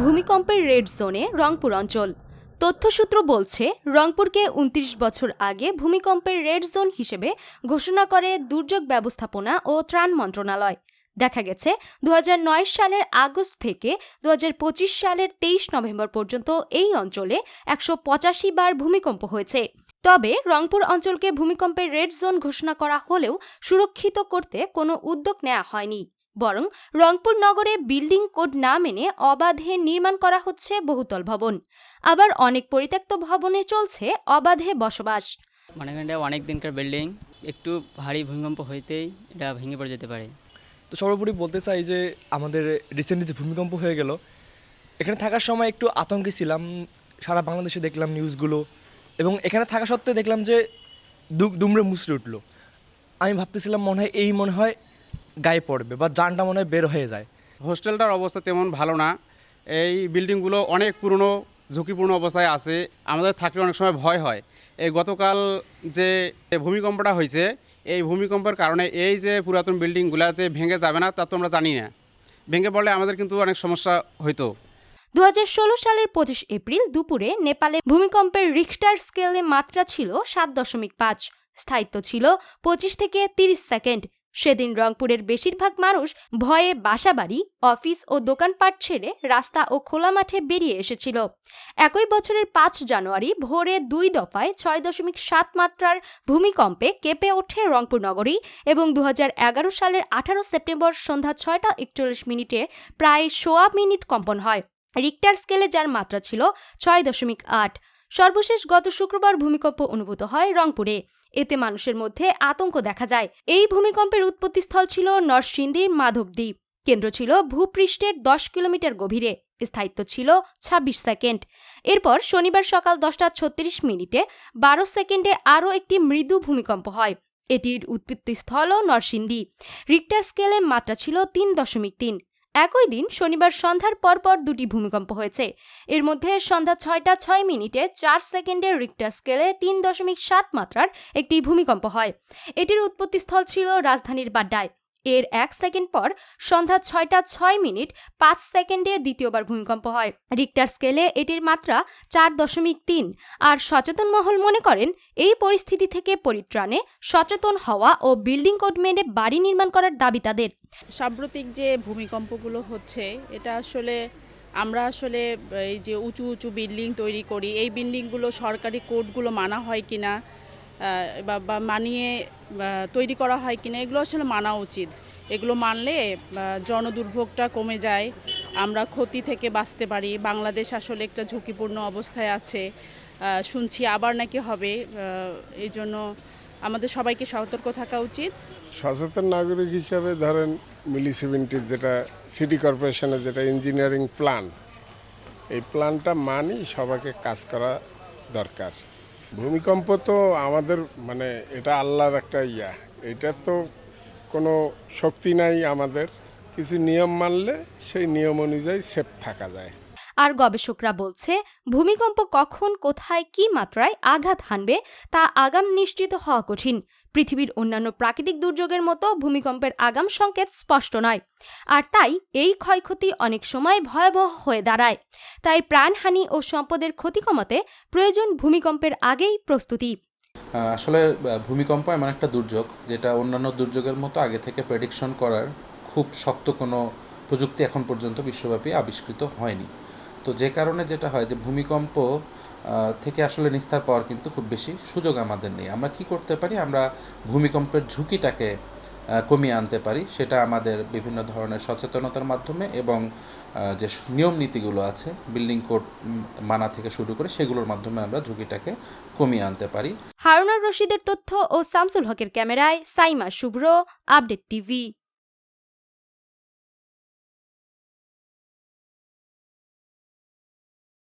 ভূমিকম্পের রেড জোনে রংপুর অঞ্চল। তথ্যসূত্র বলছে, রংপুরকে উনত্রিশ বছর আগে ভূমিকম্পের রেড জোন হিসেবে ঘোষণা করে দুর্যোগ ব্যবস্থাপনা ও ত্রাণ মন্ত্রণালয়। দেখা গেছে দু হাজার নয় সালের আগস্ট থেকে দু হাজার পঁচিশ সালের তেইশ নভেম্বর পর্যন্ত এই অঞ্চলে একশো পঁচাশি বার ভূমিকম্প হয়েছে। তবে রংপুর অঞ্চলকে ভূমিকম্পের রেড জোন ঘোষণা করা হলেও সুরক্ষিত করতে কোনো উদ্যোগ নেওয়া হয়নি। বরং রংপুর নগরে বিল্ডিং কোড না মেনে অবাধে নির্মাণ করা হচ্ছে বহুতল ভবন। আবার অনেক পরিত্যক্ত ভবনে চলছে অবাধে বসবাস। মানে এটা অনেক দিনকার বিল্ডিং একটু ভারী ভূমিকম্প হইতেই এটা ভেঙে পড়ে যেতে পারে। তো সর্বোপরি বলতে চাই যে আমাদের রিসেন্টলি যে ভূমিকম্প হয়ে গেল এখানে থাকার সময় একটু আতঙ্কে ছিলাম সারা বাংলাদেশে দেখলাম নিউজগুলো এবং এখানে থাকা সত্ত্বেও দেখলাম যে দুমড়ে মুচড়ে উঠল। আমি ভাবতেছিলাম মনে হয় এই মনে হয় গায়ে পড়বে বা জানটা মনে হয় বের হয়ে যায়। হোস্টেলটার অবস্থা তেমন ভালো না। এই বিল্ডিংগুলো অনেক পুরনো ঝুঁকিপূর্ণ অবস্থায় আছে। আমাদের থাকলে অনেক সময় ভয় হয়। এই গতকাল যে ভূমিকম্পটা হয়েছে এই ভূমিকম্পের কারণে এই যে পুরাতন বিল্ডিংগুলো যে ভেঙে যাবে না তা তো আমরা জানি না। ভেঙে পড়লে আমাদের কিন্তু অনেক সমস্যা হইতো। দু হাজার ষোলো সালের পঁচিশ এপ্রিল দুপুরে নেপালে ভূমিকম্পের রিখটার স্কেলে মাত্রা ছিল সাত দশমিক পাঁচ। স্থায়িত্ব ছিল পঁচিশ থেকে তিরিশ সেকেন্ড। সেদিন রংপুরের বেশিরভাগ মানুষ ভয়ে বাসাবাড়ি, অফিস ও দোকানপাট ছেড়ে রাস্তা ও খোলা মাঠে বেরিয়ে এসেছিল। একই বছরের পাঁচ জানুয়ারি ভোরে দুই দফায় ছয় দশমিক সাত মাত্রার ভূমিকম্পে কেঁপে ওঠে রংপুর নগরী এবং দু হাজার এগারো সালের আঠারো সেপ্টেম্বর সন্ধ্যা ছয়টা একচল্লিশ মিনিটে প্রায় সোয়া মিনিট কম্পন হয়। রিক্টার স্কেলে যার মাত্রা ছিল ছয় দশমিক আট। সর্বশেষ গত শুক্রবার ভূমিকম্প অনুভূত হয় রংপুরে। এতে মানুষের মধ্যে আতঙ্ক দেখা যায়। এই ভূমিকম্পের উৎপত্তিস্থল ছিল নরসিংদীর মাধবদ্বীপ। কেন্দ্র ছিল ভূপৃষ্ঠের দশ কিলোমিটার গভীরে। স্থায়িত্ব ছিল ২৬ সেকেন্ড। এরপর শনিবার সকাল দশটা ছত্রিশ মিনিটে বারো সেকেন্ডে আরও একটি মৃদু ভূমিকম্প হয়। এটির উৎপত্তিস্থলও নরসিংদী। রিক্টার স্কেলে মাত্রা ছিল তিন দশমিক তিন। একই দিন শনিবার সন্ধ্যার পরপর দুটি ভূমিকম্প হয়েছে। এর মধ্যে সন্ধ্যা ছয়টা ছয় মিনিটে চার সেকেন্ডের রিক্টার স্কেলে তিন দশমিক সাত মাত্রার একটি ভূমিকম্প হয়। এটির উৎপত্তিস্থল ছিল রাজধানীর বাড্ডায়। এর এক সেকেন্ড পর সন্ধ্যা ছয়টা ছয় মিনিট পাঁচ সেকেন্ডে দ্বিতীয়বার ভূমিকম্প হয়। রিক্টার স্কেলে এটির মাত্রা চার দশমিক তিন। আর সচেতন মহল মনে করেন, এই পরিস্থিতি থেকে পরিত্রাণে, সচেতন হওয়া ও বিল্ডিং কোড মেনে বাড়ি নির্মাণ করার দাবি তাদের। সাম্প্রতিক যে ভূমিকম্পগুলো হচ্ছে, এটা আসলে আমরা আসলে এই যে উঁচু উঁচু বিল্ডিং তৈরি করি, এই বিল্ডিংগুলো সরকারি কোডগুলো মানা হয় কিনা বা মানিয়ে তৈরি করা হয় কিনা, এগুলো আসলে মানা উচিত। এগুলো মানলে জনদুর্ভোগটা কমে যায়, আমরা ক্ষতি থেকে বাঁচতে পারি। বাংলাদেশ আসলে একটা ঝুঁকিপূর্ণ অবস্থায় আছে। শুনছি আবার নাকি হবে। এই জন্য আমাদের সবাইকে সতর্ক থাকা উচিত। সচেতন নাগরিক হিসাবে ধরেন মিউনিসিপ্যালিটির যেটা সিটি কর্পোরেশনের যেটা ইঞ্জিনিয়ারিং প্ল্যান, এই প্ল্যানটা মানি সবাইকে কাজ করা দরকার। ভূমিকম্প তো আমাদের মানে এটা আল্লাহর একটা ইয়া। এটা তো কোনো শক্তি নাই আমাদের। কিছু নিয়ম মানলে সেই নিয়ম অনুযায়ী সেফ থাকা যায়। আর গবেষকরা বলছে, ভূমিকম্প কখন, কোথায়, কি মাত্রায় আঘাত হানবে তা আগাম নিশ্চিত হওয়া কঠিন। পৃথিবীর অন্যান্য প্রাকৃতিক দুর্যোগের মতো ভূমিকম্পের আগাম সংকেত স্পষ্ট নয়। আর তাই এই ক্ষয়ক্ষতি অনেক সময় ভয়াবহ হয়ে দাঁড়ায়। তাই প্রাণহানি ও সম্পদের ক্ষতি কমাতে প্রয়োজন ভূমিকম্পের আগেই প্রস্তুতি। আসলে ভূমিকম্প এমন একটা দুর্যোগ যেটা অন্যান্য দুর্যোগের মতো আগে থেকে প্রেডিকশন করার খুব শক্ত কোনো প্রযুক্তি এখন পর্যন্ত বিশ্বব্যাপী আবিষ্কৃত হয়নি। তো যে কারণে যেটা হয় যে ভূমিকম্প থেকে আসলে নিস্তার পাওয়ার কিন্তু খুব বেশি সুযোগ আমাদের নেই। আমরা কি করতে পারি? আমরা ভূমিকম্পের ঝুঁকিটাকে কমিয়ে আনতে পারি। সেটা আমাদের বিভিন্ন ধরনের সচেতনতার মাধ্যমে এবং যে নিয়ম নীতিগুলো আছে, বিল্ডিং কোড মানা থেকে শুরু করে সেগুলোর মাধ্যমে আমরা ঝুঁকিটাকে কমিয়ে আনতে পারি। হারুনার রশিদের তথ্য ও সামসুল হকের ক্যামেরায় সাইমা শুভ্র, আপডেট টিভি।